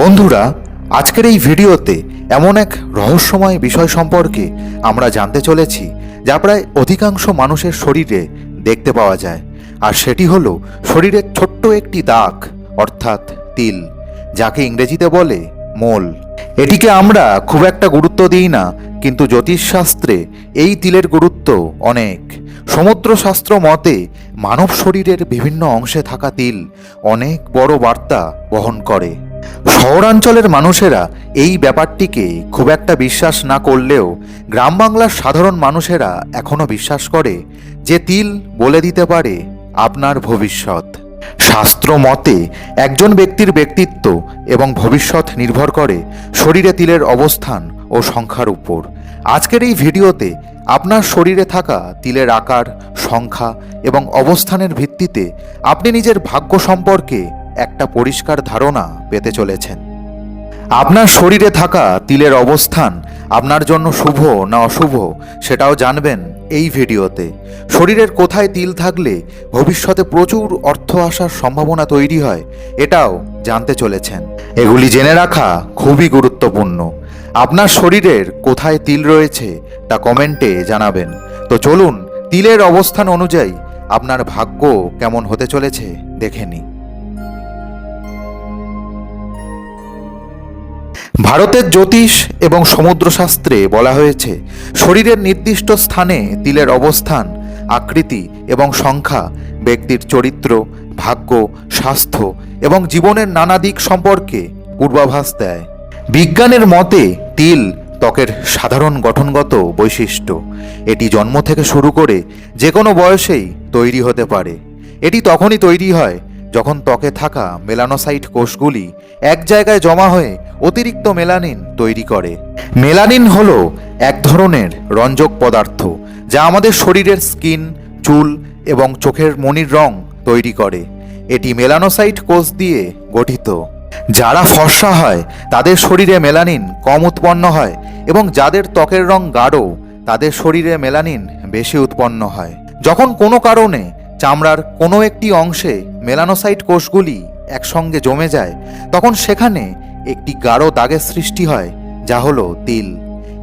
বন্ধুরা, আজকের এই ভিডিওতে এমন এক রহস্যময় বিষয় সম্পর্কে আমরা জানতে চলেছি, যা প্রায় অধিকাংশ মানুষের শরীরে দেখতে পাওয়া যায়। আর সেটি হলো শরীরের ছোট্ট একটি দাগ, অর্থাৎ তিল, যাকে ইংরেজিতে বলে মোল। এটিকে আমরা খুব একটা গুরুত্ব দিই না, কিন্তু জ্যোতিষশাস্ত্রে এই তিলের গুরুত্ব অনেক। সমুদ্রশাস্ত্র মতে, মানব শরীরের বিভিন্ন অংশে থাকা তিল অনেক বড় বার্তা বহন করে। শহরাঞ্চলের মানুষেরা এই ব্যাপারটিকে খুব একটা বিশ্বাস না করলেও গ্রাম বাংলার সাধারণ মানুষেরা এখনও বিশ্বাস করে যে তিল বলে দিতে পারে আপনার ভবিষ্যৎ। শাস্ত্র মতে একজন ব্যক্তির ব্যক্তিত্ব এবং ভবিষ্যৎ নির্ভর করে শরীরে তিলের অবস্থান ও সংখ্যার উপর। আজকের এই ভিডিওতে আপনার শরীরে থাকা তিলের আকার, সংখ্যা এবং অবস্থানের ভিত্তিতে আপনি নিজের ভাগ্য সম্পর্কে একটা পরিষ্কার ধারণা পেতে চলেছেন। আপনার শরীরে থাকা তিলের অবস্থান আপনার জন্য শুভ না অশুভ, সেটাও জানবেন এই ভিডিওতে। শরীরের কোথায় তিল থাকলে ভবিষ্যতে প্রচুর অর্থ আসার সম্ভাবনা তৈরি হয়, এটাও জানতে চলেছেন। এগুলি জেনে রাখা খুবই গুরুত্বপূর্ণ। আপনার শরীরের কোথায় তিল রয়েছে তা কমেন্টে জানাবেন। তো চলুন, তিলের অবস্থান অনুযায়ী আপনার ভাগ্য কেমন হতে চলেছে দেখে নিই। ভারতের জ্যোতিষ এবং সমুদ্রশাস্ত্রে বলা হয়েছে, শরীরের নির্দিষ্ট স্থানে তিলের অবস্থান, আকৃতি এবং সংখ্যা, ব্যক্তির চরিত্র, ভাগ্য, স্বাস্থ্য এবং জীবনের নানা দিক সম্পর্কে পূর্বাভাস দেয়। বিজ্ঞানের মতে, তিল ত্বকের সাধারণ গঠনগত বৈশিষ্ট্য। এটি জন্ম থেকে শুরু করে যে কোনো বয়সেই তৈরি হতে পারে। এটি তখনই তৈরি হয় যখন ত্বকে থাকা মেলানোসাইট কোষগুলি এক জায়গায় জমা হয়ে অতিরিক্ত মেলানিন তৈরি করে। মেলানিন হল এক ধরনের রঞ্জক পদার্থ যা আমাদের শরীরের স্কিন, চুল এবং চোখের মনির রং তৈরি করে। এটি মেলানোসাইট কোষ দিয়ে গঠিত। যারা ফর্সা হয়, তাদের শরীরে মেলানিন কম উৎপন্ন হয় এবং যাদের ত্বকের রং গাঢ়, তাদের শরীরে মেলানিন বেশি উৎপন্ন হয়। যখন কোনো কারণে চামড়ার কোনো একটি অংশে মেলানোসাইট কোষগুলি একসঙ্গে জমে যায়, তখন সেখানে একটি গাঢ় দাগের সৃষ্টি হয়, যা হলো তিল।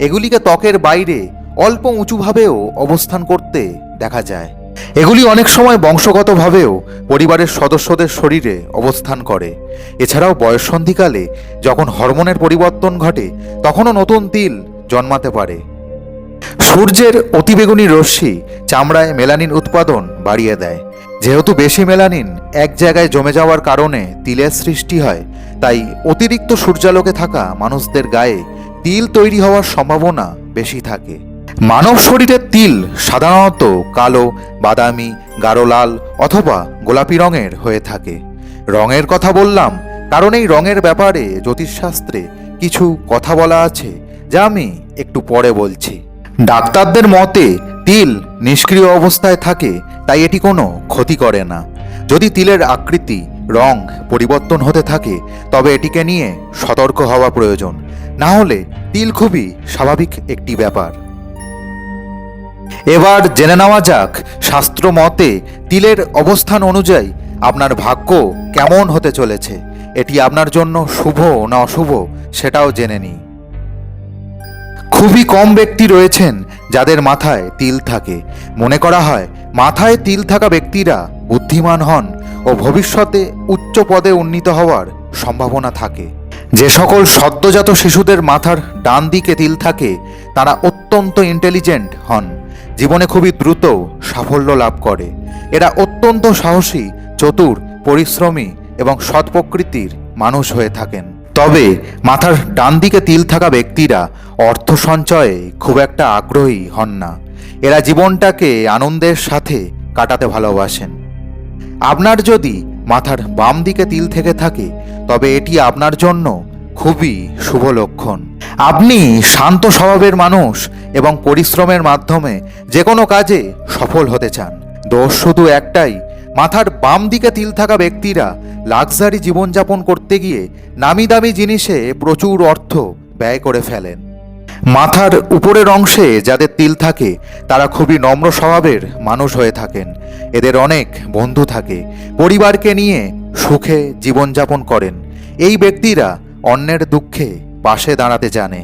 এগুলিকে ত্বকের বাইরে অল্প উঁচুভাবেও অবস্থান করতে দেখা যায়। এগুলি অনেক সময় বংশগতভাবেও পরিবারের সদস্যদের শরীরে অবস্থান করে। এছাড়াও বয়ঃসন্ধিকালে যখন হরমোনের পরিবর্তন ঘটে, তখনও নতুন তিল জন্মাতে পারে। সূর্যের অতিবেগুনি রশ্মি চামড়ায় মেলানিন উৎপাদন বাড়িয়ে দেয়। যেহেতু বেশি মেলানিন এক জায়গায় জমে যাওয়ার কারণে তিলের সৃষ্টি হয়, তাই অতিরিক্ত সূর্যালোকে থাকা মানুষদের গায়ে তিল তৈরি হওয়ার সম্ভাবনা বেশি থাকে। মানব শরীরের তিল সাধারণত কালো, বাদামি, গাঢ় লাল অথবা গোলাপি রঙের হয়ে থাকে। রঙের কথা বললাম, কারণ এই রঙের ব্যাপারে জ্যোতিষশাস্ত্রে কিছু কথা বলা আছে, যা আমি একটু পরে বলছি। ডাক্তারদের মতে, তিল নিষ্ক্রিয় অবস্থায় থাকে, তাই এটি কোনো ক্ষতি করে না। যদি তিলের আকৃতি, রং পরিবর্তন হতে থাকে, তবে এটিকে নিয়ে সতর্ক হওয়া প্রয়োজন। না হলে তিল খুবই স্বাভাবিক একটি ব্যাপার। এবার জেনে নেওয়া যাক শাস্ত্র মতে তিলের অবস্থান অনুযায়ী আপনার ভাগ্য কেমন হতে চলেছে। এটি আপনার জন্য শুভ না অশুভ, সেটাও জেনে নিই। খুবই কম ব্যক্তি রয়েছেন যাদের মাথায় তিল থাকে। মনে করা হয়, মাথায় তিল থাকা ব্যক্তিরা বুদ্ধিমান হন ও ভবিষ্যতে উচ্চ পদে উন্নীত হওয়ার সম্ভাবনা থাকে। যে সকল সদ্যজাত শিশুদের মাথার ডান দিকে তিল থাকে, তারা অত্যন্ত ইন্টেলিজেন্ট হন, জীবনে খুবই দ্রুত সাফল্য লাভ করে। এরা অত্যন্ত সাহসী, চতুর, পরিশ্রমী এবং সৎ প্রকৃতির মানুষ হয়ে থাকেন। তবে মাথার ডান দিকে তিল থাকা ব্যক্তিরা অর্থ সঞ্চয়ে খুব একটা আগ্রহী হন না। এরা জীবনটাকে আনন্দের সাথে কাটাতে ভালোবাসেন। আপনার যদি মাথার বাম দিকে তিল থেকে থাকে, তবে এটি আপনার জন্য খুবই শুভ লক্ষণ। আপনি শান্ত স্বভাবের মানুষ এবং পরিশ্রমের মাধ্যমে যে কোনো কাজে সফল হতে চান। দোষ শুধু একটাই মাথার বাম দিকে তিল থাকা ব্যক্তিরা লাক্সারি জীবনযাপন করতে গিয়ে নামি দামি জিনিসে প্রচুর অর্থ ব্যয় করে ফেলেন। মাথার উপরের অংশে যাদের তিল থাকে, তারা খুবই নম্র স্বভাবের মানুষ হয়ে থাকেন। এদের অনেক বন্ধু থাকে, পরিবারকে নিয়ে সুখে জীবনযাপন করেন। এই ব্যক্তিরা অন্যের দুঃখে পাশে দাঁড়াতে জানে।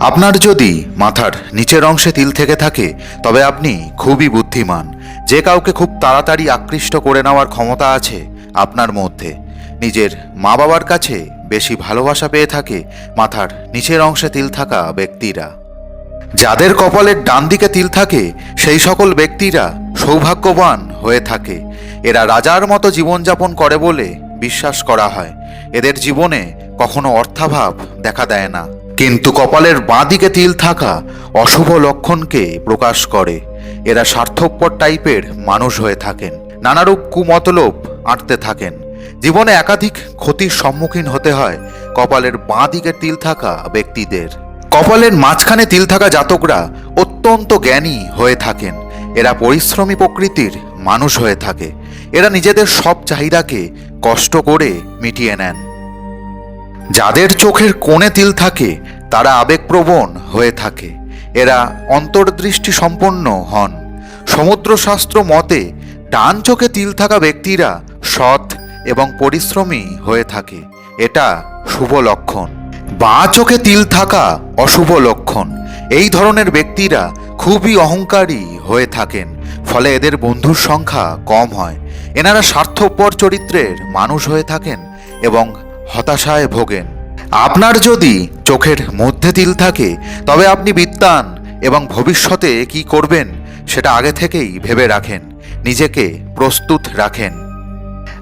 আপনার যদি মাথার নিচের অংশে তিল থেকে থাকে, তবে আপনি খুবই বুদ্ধিমান। যে কাউকে খুব তাড়াতাড়ি আকৃষ্ট করে নেওয়ার ক্ষমতা আছে আপনার মধ্যে। নিজের মা বাবার কাছে বেশি ভালোবাসা পেয়ে থাকে মাথার নিচের অংশে তিল থাকা ব্যক্তিরা। যাদের কপালের ডান দিকে তিল থাকে, সেই সকল ব্যক্তিরা সৌভাগ্যবান হয়ে থাকে। এরা রাজার মতো জীবনযাপন করে বলে বিশ্বাস করা হয়। এদের জীবনে কখনো অর্থাভাব দেখা দেয় না। কিন্তু কপালের বাঁ দিকে তিল থাকা অশুভ লক্ষণকে প্রকাশ করে। এরা স্বার্থপর টাইপের মানুষ হয়ে থাকেন। নানারূপ কুমতলব আঁটতে থাকেন। জীবনে একাধিক ক্ষতির সম্মুখীন হতে হয় কপালের বাঁ দিকে তিল থাকা ব্যক্তিদের। কপালের মাঝখানে তিল থাকা জাতকরা অত্যন্ত জ্ঞানী হয়ে থাকেন। এরা পরিশ্রমী প্রকৃতির মানুষ হয়ে থাকে। এরা নিজেদের সব চাহিদাকে কষ্ট করে মিটিয়ে নেন। যাদের চোখের কোণে তিল থাকে, তারা আবেগপ্রবণ হয়ে থাকে। এরা অন্তর্দৃষ্টি সম্পন্ন হন। সমুদ্রশাস্ত্র মতে, ডান চোখে তিল থাকা ব্যক্তিরা সৎ এবং পরিশ্রমী হয়ে থাকে। এটা শুভ লক্ষণ। বাঁ চোখে তিল থাকা অশুভ লক্ষণ। এই ধরনের ব্যক্তিরা খুবই অহংকারী হয়ে থাকেন, ফলে এদের বন্ধুর সংখ্যা কম হয়। এনারা স্বার্থপর চরিত্রের মানুষ হয়ে থাকেন এবং হতাশায় ভোগেন। আপনার যদি চোখের মধ্যে তিল থাকে, তবে আপনি বিদ্যান এবং ভবিষ্যতে কি করবেন সেটা আগে থেকেই ভেবে রাখেন, নিজেকে প্রস্তুত রাখেন।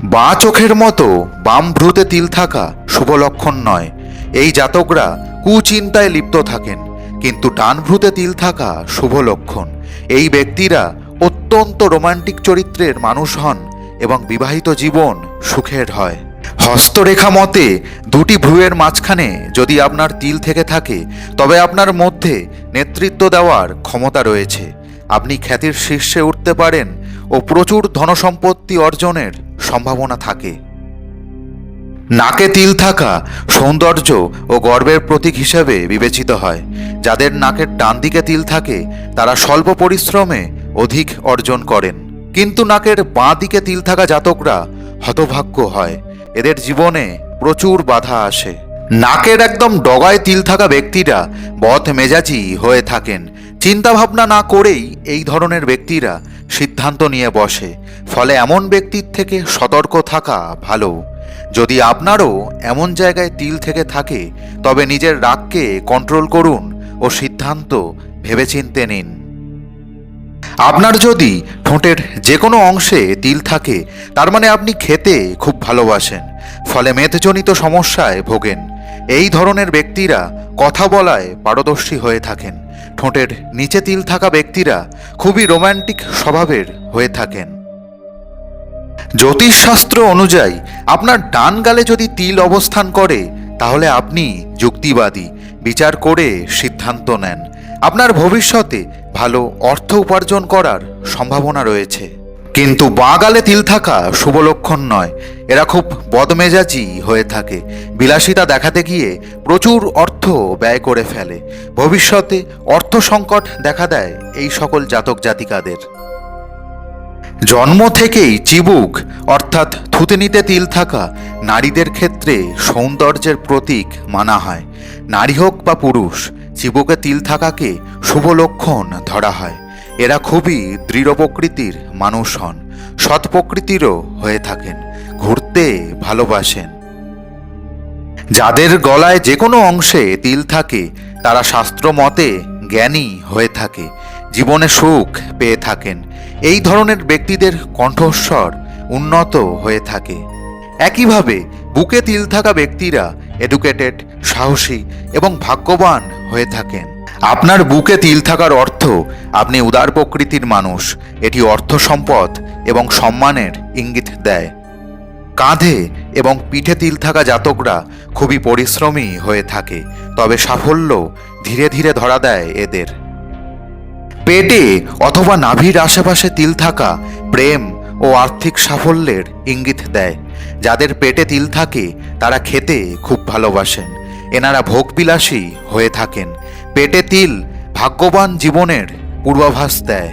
বাঁ চোখের মতো বাম ভ্রুতে তিল থাকা শুভ লক্ষণ নয়। এই জাতকরা কুচিন্তায় লিপ্ত থাকেন, কিন্তু ডান ভ্রুতে তিল থাকা শুভ লক্ষণ। এই ব্যক্তিরা অত্যন্ত রোমান্টিক চরিত্রের মানুষ হন এবং বিবাহিত জীবন সুখের হয়। হস্তরেখা মতে, দুটি ভ্রুয়ের মাঝখানে যদি আপনার তিল থেকে থাকে, তবে আপনার মধ্যে নেতৃত্ব দেওয়ার ক্ষমতা রয়েছে। আপনি খ্যাতির শীর্ষে উঠতে পারেন ও প্রচুর ধনসম্পত্তি অর্জনের সম্ভাবনা থাকে। নাকে তিল থাকা সৌন্দর্য ও গর্বের প্রতীক হিসেবে বিবেচিত হয়। যাদের নাকের ডান দিকে তিল থাকে, তারা স্বল্প পরিশ্রমে অধিক অর্জন করেন। কিন্তু নাকের বাঁ দিকে তিল থাকা জাতকরা হতভাগ্য হয়। এদের জীবনে প্রচুর বাধা আসে। নাকের একদম ডগায় তিল থাকা ব্যক্তিরা বথ মেজাজি হয়ে থাকেন। চিন্তাভাবনা না করেই এই ধরনের ব্যক্তিরা সিদ্ধান্ত নিয়ে বসে। ফলে এমন ব্যক্তির থেকে সতর্ক থাকা ভালো। যদি আপনারও এমন জায়গায় তিল থেকে থাকে, তবে নিজের রাগকে কন্ট্রোল করুন ও সিদ্ধান্ত ভেবেচিন্তে নিন। আপনার যদি ঠোঁটের যে কোনো অংশে তিল থাকে, তার মানে আপনি খেতে খুব ভালোবাসেন, ফলে মেদজনিত সমস্যায় ভোগেন। এই ধরনের ব্যক্তিরা কথা বলায় পারদর্শী হয়ে থাকেন। ঠোঁটের নিচে তিল থাকা ব্যক্তিরা খুবই রোম্যান্টিক স্বভাবের হয়ে থাকেন। জ্যোতিষশাস্ত্র অনুযায়ী, আপনার ডান গালে যদি তিল অবস্থান করে, তাহলে আপনি যুক্তিবাদী। বিচার করে সিদ্ধান্ত নেন। আপনার ভবিষ্যতে ভালো অর্থ উপার্জন করার সম্ভাবনা রয়েছে। কিন্তু বাঁ গালে তিল থাকা শুভ লক্ষণ নয়। এরা খুব বদমেজাজি হয়ে থাকে। বিলাসিতা দেখাতে গিয়ে প্রচুর অর্থ ব্যয় করে ফেলে। ভবিষ্যতে অর্থ সংকট দেখা দেয় এই সকল জাতক জাতিকাদের। জন্ম থেকেই চিবুক, অর্থাৎ থুতনিতে তিল থাকা নারীদের ক্ষেত্রে সৌন্দর্যের প্রতীক মানা হয়। নারী হোক বা পুরুষ চিবুকে তিল থাকাকে শুভ লক্ষণ ধরা হয়। এরা খুবই দৃঢ় প্রকৃতির মানুষ হন, সৎ প্রকৃতিরও হয়ে থাকেন, ঘুরতে ভালোবাসেন। যাদের গলায় যে কোনো অংশে তিল থাকে, তারা শাস্ত্র মতে জ্ঞানী হয়ে থাকে, জীবনে সুখ পেয়ে থাকেন। এই ধরনের ব্যক্তিদের কণ্ঠস্বর উন্নত হয়ে থাকে। একইভাবে বুকে তিল থাকা ব্যক্তিরা এডুকেটেড সাহসী এবং ভাগ্যবান হয়ে থাকেন। আপনার বুকে তিল থাকার অর্থ, আপনি উদার প্রকৃতির মানুষ। এটি অর্থ সম্পদ এবং সম্মানের ইঙ্গিত দেয়। কাঁধে এবং পিঠে তিল থাকা জাতকরা খুবই পরিশ্রমী হয়ে থাকে, তবে সাফল্য ধীরে ধীরে ধরা দেয় এদের। পেটে অথবা নাভির আশেপাশে তিল থাকা প্রেম ও আর্থিক সাফল্যের ইঙ্গিত দেয়। যাদের পেটে তিল থাকে তারা খেতে খুব ভালোবাসেন। এনারা ভোগবিলাসী হয়ে থাকেন। পেটে তিল ভাগ্যবান জীবনের পূর্বাভাস দেয়।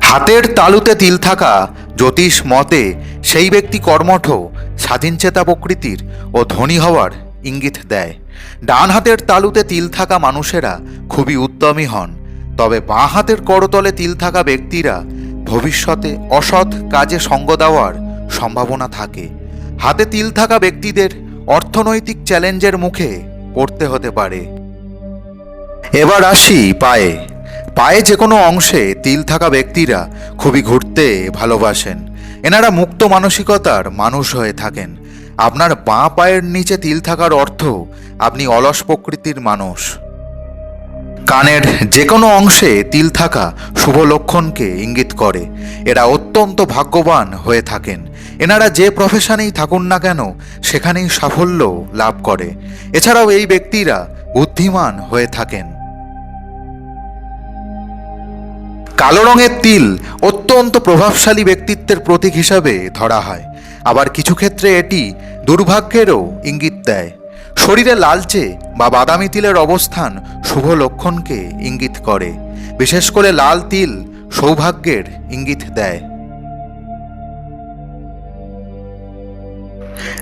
হাতের তালুতে তিল থাকা জ্যোতিষ মতে সেই ব্যক্তি কর্মঠ, স্বাধীনচেতা প্রকৃতির ও ধনী হওয়ার ইঙ্গিত দেয়। ডান হাতের তালুতে তিল থাকা মানুষেরা খুবই উদ্যমী হন, তবে বাঁ হাতের করতলে তিল থাকা ব্যক্তিরা ভবিষ্যতে অসৎ কাজে সঙ্গ দেওয়ার সম্ভাবনা থাকে। হাতে তিল থাকা ব্যক্তিদের অর্থনৈতিক চ্যালেঞ্জের মুখে পড়তে হতে পারে। এবার আসি পায়ে। পায়ে যে কোনো অংশে তিল থাকা ব্যক্তিরা খুবই ঘুরতে ভালোবাসেন। এনারা মুক্ত মানসিকতার মানুষ হয়ে থাকেন। আপনার বাঁ পায়ের নিচে তিল থাকার অর্থ আপনি অলস প্রকৃতির মানুষ। কানের যে কোনো অংশে তিল থাকা শুভ লক্ষণকে ইঙ্গিত করে। এরা অত্যন্ত ভাগ্যবান হয়ে থাকেন। এনারা যে প্রফেশনেই থাকুন না কেন, সেখানেই সাফল্য লাভ করে। এছাড়াও এই ব্যক্তিরা বুদ্ধিমান হয়ে থাকেন। কালো রঙের তিল অত্যন্ত প্রভাবশালী ব্যক্তিত্বের প্রতীক হিসাবে ধরা হয়। আবার কিছু ক্ষেত্রে এটি দুর্ভাগ্যেরও ইঙ্গিত দেয়। শরীরে লালচে বা বাদামি তিলের অবস্থান শুভ লক্ষণকে ইঙ্গিত করে। বিশেষ করে লাল তিল সৌভাগ্যের ইঙ্গিত দেয়।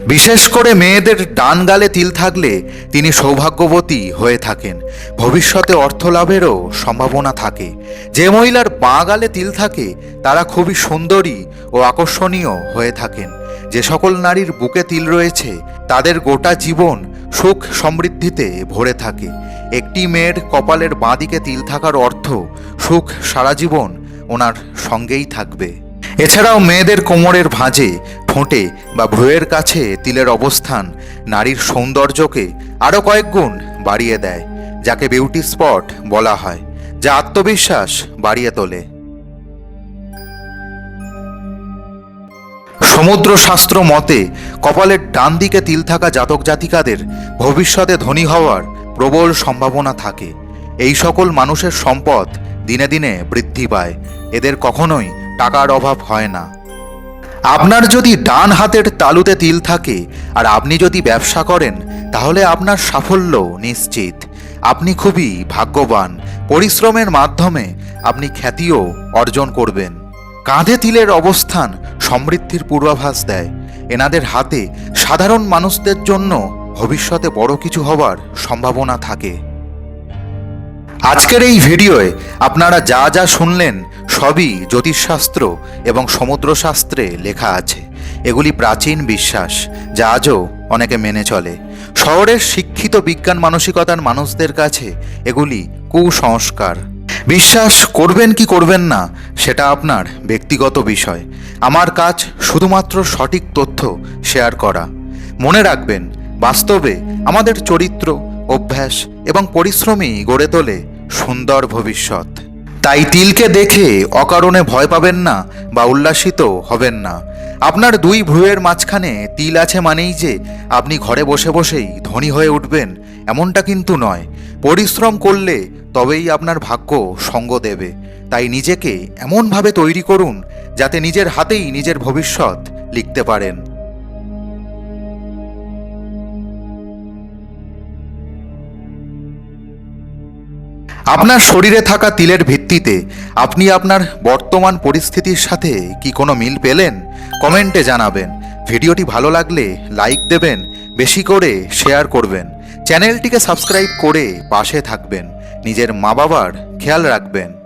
বিশেষ করে মেয়েদের ডান গালে তিল থাকলে তিনি সৌভাগ্যবতী হয়ে থাকেন। ভবিষ্যতে অর্থ লাভেরও সম্ভাবনা থাকে। যে মহিলার বাঁ গালে তিল থাকে, তারা খুবই সুন্দরী ও আকর্ষণীয় হয়ে থাকেন। যে সকল নারীর বুকে তিল রয়েছে, তাদের গোটা জীবন সুখ সমৃদ্ধিতে ভরে থাকে। একটি মেয়ের কপালের বাঁ দিকে তিল থাকার অর্থ সুখ সারা জীবন ওনার সঙ্গেই থাকবে। এছাড়াও মেয়েদের কোমরের ভাঁজে, ঠোঁটে বা ভ্রুয়ের কাছে তিলের অবস্থান নারীর সৌন্দর্যকে আরও কয়েক গুণ বাড়িয়ে দেয়, যাকে বিউটি স্পট বলা হয়, যা আত্মবিশ্বাস বাড়িয়ে তোলে। সমুদ্র শাস্ত্র মতে, কপালের ডান দিকে তিল থাকা জাতক জাতিকাদের ভবিষ্যতে ধনী হওয়ার প্রবল সম্ভাবনা থাকে। এই সকল মানুষের সম্পদ দিনে দিনে বৃদ্ধি পায়। এদের কখনোই টাকার অভাব হয় না। আপনার যদি ডান হাতের তালুতে তিল থাকে আর আপনি যদি ব্যবসা করেন, তাহলে আপনার সাফল্য নিশ্চিত। আপনি খুবই ভাগ্যবান। পরিশ্রমের মাধ্যমে আপনি খ্যাতিও অর্জন করবেন। কাঁধে তিলের অবস্থান সমৃদ্ধির পূর্বাভাস দেয়। এনাদের হাতে সাধারণ মানুষদের জন্য ভবিষ্যতে বড় কিছু হবার সম্ভাবনা থাকে। আজকের এই ভিডিওয়ে আপনারা যা যা শুনলেন সবই জ্যোতিষশাস্ত্র এবং সমুদ্রশাস্ত্রে লেখা আছে। এগুলি প্রাচীন বিশ্বাস, যা আজও অনেকে মেনে চলে। শহরের শিক্ষিত বিজ্ঞান মানসিকতার মানুষদের কাছে এগুলি কুসংস্কার। বিশ্বাস করবেন কি করবেন না, সেটা আপনার ব্যক্তিগত বিষয়। আমার কাজ শুধুমাত্র সঠিক তথ্য শেয়ার করা। মনে রাখবেন, বাস্তবে আমাদের চরিত্র, অভ্যাস এবং পরিশ্রমই গড়ে তোলে সুন্দর ভবিষ্যৎ। তাই তিলকে দেখে অকারণে ভয় পাবেন না বা উল্লাসিত হবেন না। আপনার দুই ভ্রুয়ের মাঝখানে তিল আছে মানেই যে, আপনি ঘরে বসে বসেই ধনী হয়ে উঠবেন, এমনটা কিন্তু নয়। পরিশ্রম করলে তবেই আপনার ভাগ্য সঙ্গ দেবে। তাই নিজেকে এমনভাবে তৈরি করুন, যাতে নিজের হাতেই নিজের ভবিষ্যৎ লিখতে পারেন। আপনার শরীরে থাকা তিলের ভিত্তিতে আপনি আপনার বর্তমান পরিস্থিতির সাথে কি কোনো মিল পেলেন? কমেন্টে জানাবেন। ভিডিওটি ভালো লাগলে লাইক দেবেন, বেশি করে শেয়ার করবেন। চ্যানেলটিকে সাবস্ক্রাইব করে পাশে থাকবেন। নিজের মা বাবার খেয়াল রাখবেন।